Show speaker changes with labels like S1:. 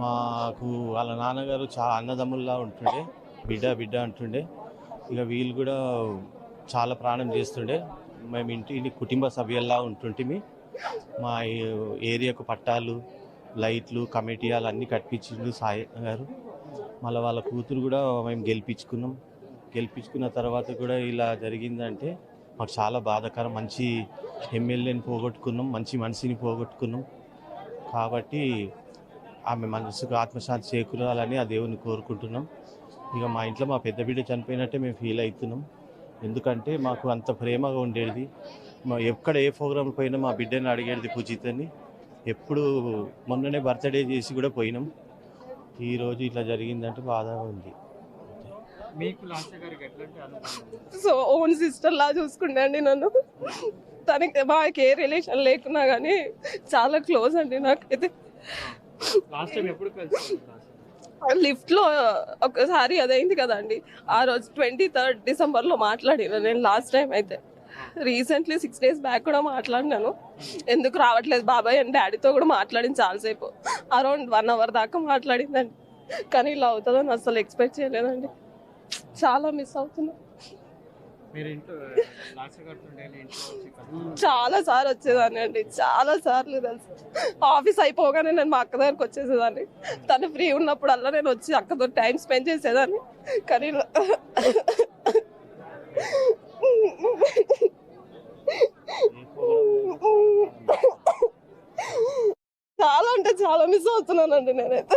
S1: మాకు వాళ్ళ నాన్నగారు చాలా అన్నదమ్ముల్లా ఉంటుండే. బిడ్డ బిడ్డ అంటుండే. ఇక వీళ్ళు కూడా చాలా ప్రాణం చేస్తుండే మేము ఇంటి ఇంటి కుటుంబ సభ్యుల్లా ఉంటుంటిమి మా. ఏరియాకు పట్టాలు లైట్లు కమిటీలు అన్నీ కట్టించిండు సాయి గారు. మళ్ళీ వాళ్ళ కూతురు కూడా మేము గెలిపించుకున్నాం. గెలిపించుకున్న తర్వాత కూడా ఇలా జరిగిందంటే మాకు చాలా బాధాకరం. మంచి ఎమ్మెల్యేని పోగొట్టుకున్నాం మంచి మనిషిని పోగొట్టుకున్నాం. కాబట్టి ఆమె మనసుకు ఆత్మశాంతి చేకూరాలని ఆ దేవుని కోరుకుంటున్నాం. ఇక మా ఇంట్లో మా పెద్ద బిడ్డ చనిపోయినట్టే మేము ఫీల్ అవుతున్నాం. ఎందుకంటే మాకు అంత ప్రేమగా ఉండేది. మా ఎక్కడ ఏ ప్రోగ్రాం పోయినా మా బిడ్డని అడిగేది పూజితని. ఎప్పుడు మొన్ననే బర్త్డే చేసి కూడా పోయినాం. ఈరోజు ఇట్లా జరిగిందంటే బాధగా ఉంది.
S2: సో ఓన్ సిస్టర్ లా చూసుకుండండి నన్ను. తనకి మాకు ఏ రిలేషన్ లేకున్నా కానీ చాలా క్లోజ్ అండి నాకైతే.
S3: లాస్ట్ టైం ఎప్పుడు కలిసి
S2: లిఫ్ట్లో ఒకసారి అదైంది కదండి ఆ రోజు ట్వంటీ థర్డ్ డిసెంబర్లో మాట్లాడిన నేను లాస్ట్ టైం అయితే. రీసెంట్లీ సిక్స్ డేస్ బ్యాక్ కూడా మాట్లాడినాను. ఎందుకు రావట్లేదు బాబాయ్ అని డాడీతో కూడా మాట్లాడింది చాలాసేపు. అరౌండ్ వన్ అవర్ దాకా మాట్లాడిందండి. కానీ ఇలా అవుతుందని అసలు ఎక్స్పెక్ట్ చేయలేదండి. చాలా మిస్ అవుతున్నా. చాలా సార్లు వచ్చేదాన్ని అండి. చాలా సార్లు తెలుసు. ఆఫీస్ అయిపోగానే నేను మా అక్క దగ్గరకు వచ్చేసేదాన్ని. తను ఫ్రీ ఉన్నప్పుడల్లా నేను వచ్చి అక్కతో టైం స్పెండ్ చేసేదాన్ని. కానీ చాలా అంటే చాలా మిస్ అవుతున్నానండి నేనైతే.